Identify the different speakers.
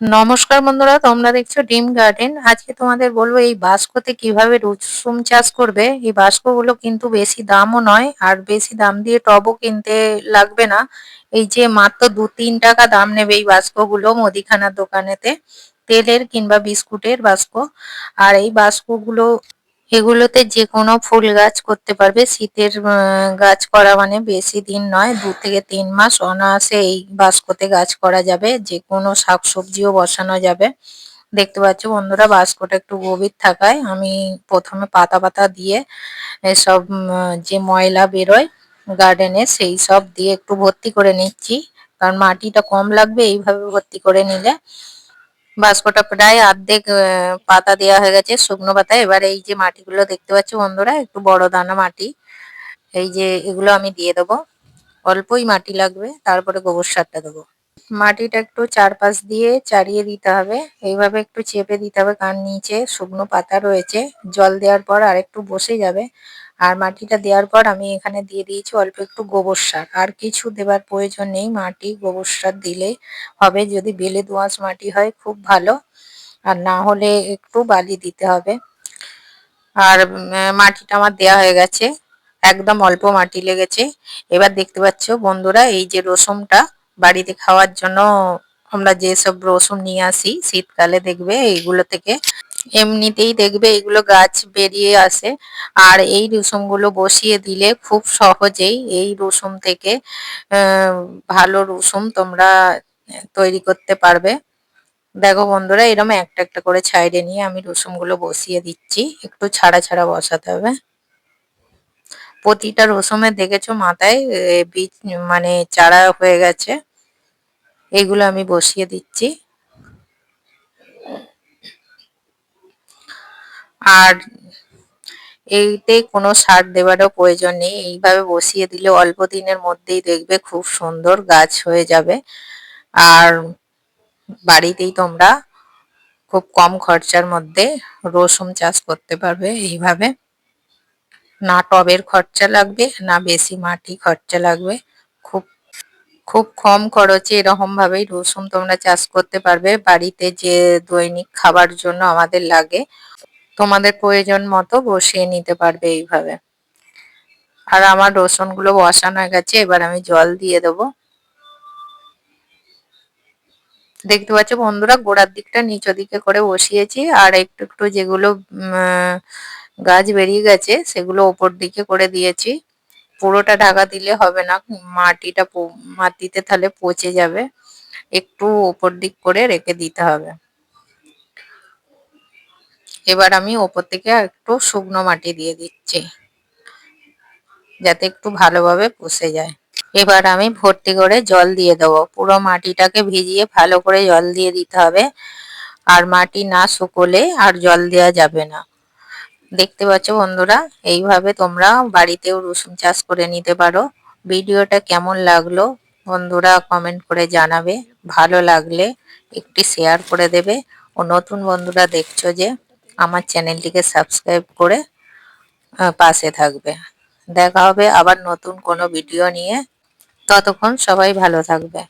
Speaker 1: নমস্কার বন্ধুরা, তোমরা দেখছ ডিম গার্ডেন। আজকে তোমাদের বলব এই বাস্কতে কীভাবে রসুন চাষ করবে। এই বাস্কগুলো কিন্তু বেশি দামও নয়, আর বেশি দাম দিয়ে টবও কিনতে লাগবে না। এই যে মাত্র দু তিন টাকা দাম নেবে এই বাস্কগুলো মুদিখানার দোকানেতে, তেলের কিংবা বিস্কুটের বাস্ক। আর এই বাস্কগুলো এগুলোতে যে কোনো ফুল গাছ করতে পারবে। শীতের গাছ করা মানে বেশি দিন নয়, দু থেকে তিন মাস অনায়াসে এই বাস্কতে গাছ করা যাবে। যে কোনো শাকসবজিও বসানো যাবে। দেখতে পাচ্ছ বন্ধুরা, বাস্কটা একটু গভীর থাকায় আমি প্রথমে পাতা পাতা দিয়ে সব যে ময়লা বেরোয় গার্ডেনে সেই সব দিয়ে একটু ভর্তি করে নিচ্ছি। কারণ মাটিটা কম লাগবে, এইভাবে ভর্তি করে নিলে বাস্কটা প্রায় অর্ধেক পাতা দেওয়া হয়ে গেছে, শুকনো পাতা। এবার এই যে মাটিগুলো দেখতে পাচ্ছ বন্ধুরা, একটু বড় দানা মাটি। এই যে এগুলো আমি দিয়ে দেবো। অল্পই মাটি লাগবে, তারপরে গোবর সারটা দেবো। মাটিটা একটু চারপাশ দিয়ে চারিয়ে দিতে হবে। এইভাবে একটু চেপে দিতে হবে, কারণ নিচে শুকনো পাতা রয়েছে। জল দেওয়ার পর আর একটু বসে যাবে। আর মাটিটা দেওয়ার পর আমি এখানে দিয়ে দিয়েছি অল্প একটু গোবর সার। আর কিছু দেবার প্রয়োজন নেই, মাটি গোবর সার দিলেই হবে। যদি বেলে দোঁয়াশ মাটি হয়, খুব ভালো। আর না হলে একটু বালি দিতে হবে। আর মাটিটা আমার দেওয়া হয়ে গেছে। একদম অল্প মাটি লেগেছে। এবার দেখতে পাচ্ছ বন্ধুরা, এই যে রসুনটা বাড়িতে খাওয়ার জন্য আমরা যেসব রসুন নিয়ে আসি, শীতকালে দেখবে এইগুলো থেকে এমনিতেই দেখবে এগুলো গাছ বেরিয়ে আসে। আর এই রসুনগুলো বসিয়ে দিলে খুব সহজেই এই রসুন থেকে ভালো রসুন তোমরা তৈরি করতে পারবে। দেখো বন্ধুরা এরকম একটা একটা করে ছাইড়ে নিয়ে আমি রসুনগুলো বসিয়ে দিচ্ছি। একটু ছাড়া ছাড়া বসাতে হবে। প্রতিটা রসুনের দেখেছ মাথায় বীজ মানে চারা হয়ে গেছে। এগুলো আমি বসিয়ে দিচ্ছি। আর এইতে কোনো সার দেওয়ারও প্রয়োজন নেই। এইভাবে বসিয়ে দিলে অল্প দিনের মধ্যেই দেখবে খুব সুন্দর গাছ হয়ে যাবে। আর বাড়িতেই তোমরা খুব কম খরচার মধ্যে রসুন চাষ করতে পারবে এইভাবে। না টবের খরচা লাগবে, না বেশি মাটি খরচা লাগবে। খুব খুব কম খরচে এরকম ভাবেই রসুন তোমরা চাষ করতে পারবে। বাড়িতে যে দৈনিক খাবার জন্য আমাদের লাগে তোমাদের প্রয়োজন মতো বসিয়ে নিতে পারবে এইভাবে। আর আমার রসুনগুলো বসানো হয়ে গেছে, এবার আমি জল দিয়ে দেবো। দেখতে পাচ্ছ বন্ধুরা, গোড়ার দিকটা নিচের দিকে করে বসিয়েছি, আর একটু একটু যেগুলো গাছ বেরিয়ে গেছে, সেগুলো ওপর দিকে করে দিয়েছি। পুরোটা ঢাকা দিলে হবে না, মাটিটা মাটিতে তাহলে পচে যাবে। একটু ওপর দিক করে রেখে দিতে হবে। এবার আমি ওপর থেকে একটু শুকনো মাটি দিয়ে দিচ্ছি, যাতে একটু ভালোভাবে পুষে যায়। এবার আমি ভর্তি করে জল দিয়ে দেবো। পুরো মাটিটাকে ভিজিয়ে ভালো করে জল দিয়ে দিতে হবে। আর মাটি না শুকোলে আর জল দেওয়া যাবে না। দেখতে পাচ্ছ বন্ধুরা, এইভাবে তোমরা বাড়িতেও রসুন চাষ করে নিতে পারো। ভিডিওটা কেমন লাগল বন্ধুরা কমেন্ট করে জানাবে। ভালো লাগলে একটি শেয়ার করে দেবে। ও নতুন বন্ধুরা দেখছ যে আমার চ্যানেলটিকে সাবস্ক্রাইব করে পাশে থাকবে। দেখা হবে আবার নতুন কোনো ভিডিও নিয়ে। ততক্ষণ সবাই ভালো থাকবে।